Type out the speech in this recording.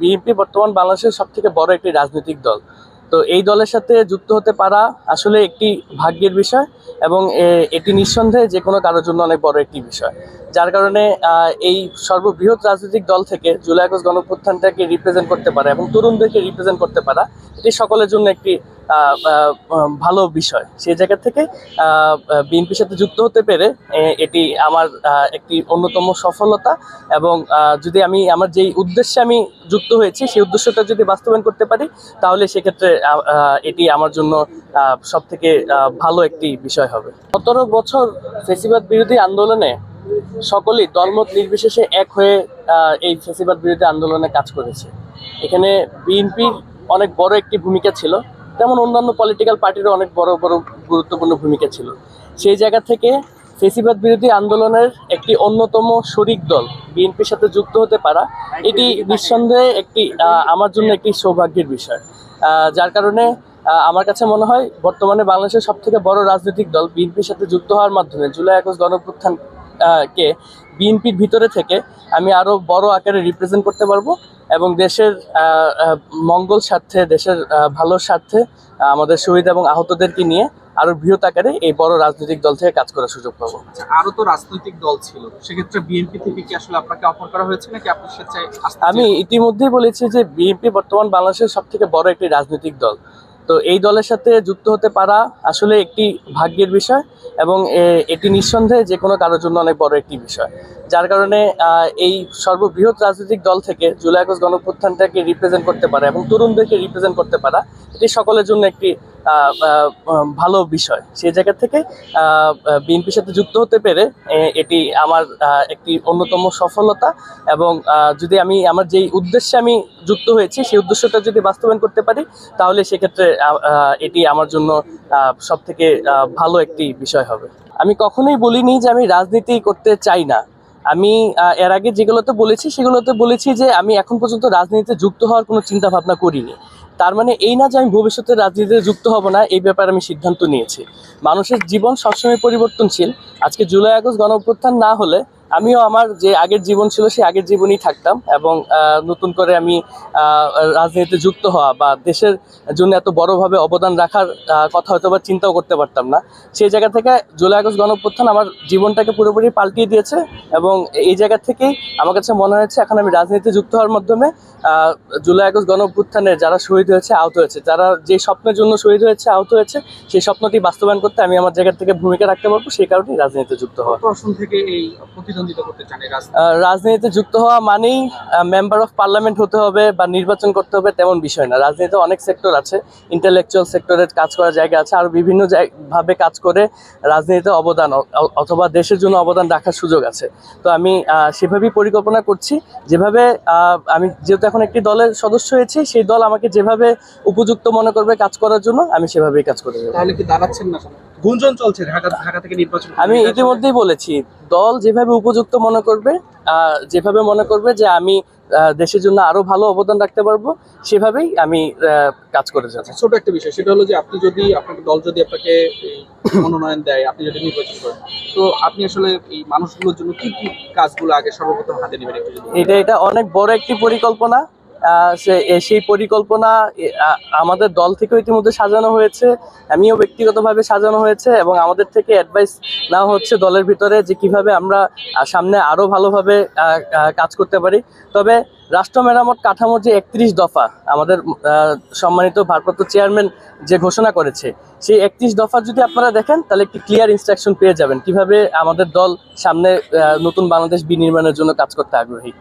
BNP বর্তমান বাংলাদেশের সব থেকে বড় একটি রাজনৈতিক দল। তো এই দলের সাথে যুক্ত হতে পারা আসলে একটি ভাগ্যের বিষয় এবং এটি নিঃসন্দেহে যে কোনো কারোর জন্য অনেক বড় একটি বিষয়। যার কারণে এই সর্ববৃহৎ রাজনৈতিক দল থেকে জুলাই আগস্ট গণপ্রত্যানটাকে রিপ্রেজেন্ট করতে পারা এবং তরুণদেরকে রিপ্রেজেন্ট করতে পারা, এটি সকলের জন্য একটি ভালো বিষয়। সেই জায়গা থেকে বিএনপির সাথে যুক্ত হতে পেরে এটি আমার একটি অন্যতম সফলতা এবং যদি আমি আমার যেই উদ্দেশ্যে আমি যুক্ত হয়েছি, সেই উদ্দেশ্যটা যদি বাস্তবায়ন করতে পারি, তাহলে সেক্ষেত্রে এটি আমার জন্য সব থেকে ভালো একটি বিষয় হবে। সতেরো বছর ফেসিবাদ বিরোধী আন্দোলনে সকলেই দলমত নির্বিশেষে এক হয়ে এই ফেসিবাদ বিরোধী আন্দোলনে কাজ করেছে। এখানে বিএনপির অনেক বড় একটি ভূমিকা ছিল। তেমন অন্যান্য পলিটিক্যাল পার্টিরও অনেক বড় বড় গুরুত্বপূর্ণ ভূমিকা ছিল। সেই জায়গা থেকে ফেসিবাদ বিরোধী আন্দোলনের একটি অন্যতম শরিক দল, বিএনপির সাথে যুক্ত হতে পারা, এটি নিঃসন্দেহে একটি আমার জন্য একটি সৌভাগ্যের বিষয়। যার কারণে আমার কাছে মনে হয় বর্তমানে বাংলাদেশের সব থেকে বড় রাজনৈতিক দল বিএনপির সাথে যুক্ত হওয়ার মাধ্যমে জুলাই আগস্ট গণপ্রত্যান কে? বিএনপির ভিতরে থেকে আমি আরও বড় আকারে রিপ্রেজেন্ট করতে পারব এবং দেশের মঙ্গল স্বার্থে দেশের ভালোর স্বার্থে আমাদের শহীদ এবং আহতদেরকে নিয়ে আরও বৃহৎ আকারে এই বড় রাজনৈতিক দল থেকে কাজ করার সুযোগ পাবো। আচ্ছা, আরও তো রাজনৈতিক দল ছিল। সেক্ষেত্রে বিএনপি থেকে কি আসলে আপনাকে অফার করা হয়েছে নাকি আপনি স্বেচ্ছায় আমি ইতিমধ্যেই বলেছি যে বিএনপি বর্তমান বাংলাদেশের সব থেকে বড় একটি রাজনৈতিক দল। তো এই দলের সাথে যুক্ত হতে পারা আসলে একটি ভাগ্যের বিষয় এবং এটি নিঃসন্দেহে যে কোনো কারোর জন্য অনেক বড় একটি বিষয়। যার কারণে এই সর্ববৃহৎ রাজনৈতিক দল থেকে জুলাই আগস্ট গণপ্রত্যানটাকে রিপ্রেজেন্ট করতে পারা এবং তরুণদেরকে রিপ্রেজেন্ট করতে পারা, এটি সকলের জন্য একটি ভালো বিষয়। সেই জায়গা থেকে বিএনপির সাথে যুক্ত হতে পেরে এটি আমার একটি অন্যতম সফলতা এবং যদি আমি আমার যেই উদ্দেশ্যে আমি যুক্ত হয়েছি, সেই উদ্দেশ্যটা যদি বাস্তবায়ন করতে পারি, তাহলে সেক্ষেত্রে এটি আমার জন্য সব থেকে ভালো একটি বিষয় হবে। আমি কখনোই বলিনি যে আমি রাজনীতি করতে চাই না। আমি এর আগে যেগুলোতে বলেছি, সেগুলোতে বলেছি যে আমি এখন পর্যন্ত রাজনীতিতে যুক্ত হওয়ার কোনো চিন্তা ভাবনা করিনি। তার মানে এই না যে আমি ভবিষ্যতে রাজনীতিতে যুক্ত হব না, এই ব্যাপারে আমি সিদ্ধান্ত নিয়েছি। মানুষের জীবন সবসময় পরিবর্তনশীল। আজকে জুলাই আগস্ট গণ অভ্যুত্থান না হলে আমিও আমার যে আগের জীবন ছিল, সেই আগের জীবনই থাকতাম এবং নতুন করে আমি রাজনীতিতে যুক্ত হওয়া বা দেশের জন্য এত বড়ভাবে অবদান রাখার কথা হয়তো বা চিন্তাও করতে পারতাম না। সেই জায়গা থেকে জুলাই আগস্ট গণ অভ্যুত্থান আমার জীবনটাকে পুরোপুরি পাল্টিয়ে দিয়েছে এবং এই জায়গা থেকেই আমার কাছে মনে হয়েছে, এখন আমি রাজনীতিতে যুক্ত হওয়ার মাধ্যমে জুলাই আগস্ট গণ যারা শহীদ হয়েছে, আহত হয়েছে। যারা যে স্বপ্নের জন্য শহীদ হয়েছে, আহত হয়েছে, সেই স্বপ্নটি বাস্তবায়ন করতে আমি আমার জায়গা থেকে ভূমিকা রাখতে পারব, সেই কারণেই রাজনীতিতে যুক্ত হওয়া। থেকে এই প্রতিদ্বন্দ্বিতা করতে চান রাজনীতিতে যুক্ত হওয়া মানেই মেম্বার অফ পার্লামেন্ট হতে হবে বা নির্বাচন করতে হবে তেমন বিষয় না। রাজনীতিতে অনেক সেক্টর আছে ইন্টেলেকচুয়াল সেক্টরে কাজ করার জায়গা আছে আর বিভিন্ন ভাবে কাজ করে রাজনীতিতে অবদান অথবা দেশের জন্য অবদান রাখার সুযোগ আছে। তো আমি সেভাবেই পরিকল্পনা করছি। যেভাবে আহ, আমি যেহেতু এখন একটি দলের সদস্য হয়েছি সেই দল আমাকে যেভাবে উপযুক্ত মনে করবে কাজ করার জন্য আমি সেভাবেই কাজ করে যাব। তাহলে কি দাঁড়াচ্ছেন না গুঞ্জন চলছে ঢাকা ঢাকা থেকে নির্বাচন আমি ইতিমধ্যেই বলেছি দল যেভাবে উপযুক্ত মনে করবে যেভাবে মনে করবে যে আমি দেশের জন্য আরও ভালো অবদান রাখতে পারব সেভাবেই আমি কাজ করে যাব। ছোট একটা বিষয় সেটা হলো যে আপনি যদি আপনাকে দল যদি আপনাকে মনোনয়ন দেয় আপনি যদি নির্বাচন করেন তো আপনি আসলে এই মানুষগুলোর জন্য কি কি কাজগুলো আগে সর্বপ্রথম হাতে নেবেন এটা এটা অনেক বড় একটি পরিকল্পনা। সেই পরিকল্পনা আমাদের দল থেকেও ইতিমধ্যে সাজানো হয়েছে, আমিও ব্যক্তিগতভাবে সাজানো হয়েছে, এবং আমাদের থেকে অ্যাডভাইস নেওয়া হচ্ছে দলের ভিতরে যে কীভাবে আমরা সামনে আরও ভালোভাবে কাজ করতে পারি। তবে রাষ্ট্র মেরামত কাঠামোর যে একত্রিশ দফা, আমাদের সম্মানিত ভারপ্রাপ্ত চেয়ারম্যান যে ঘোষণা করেছে, সেই একত্রিশ দফা যদি আপনারা দেখেন, তাহলে একটি ক্লিয়ার ইনস্ট্রাকশন পেয়ে যাবেন কীভাবে আমাদের দল সামনে নতুন বাংলাদেশ বিনির্মাণের জন্য কাজ করতে আগ্রহী।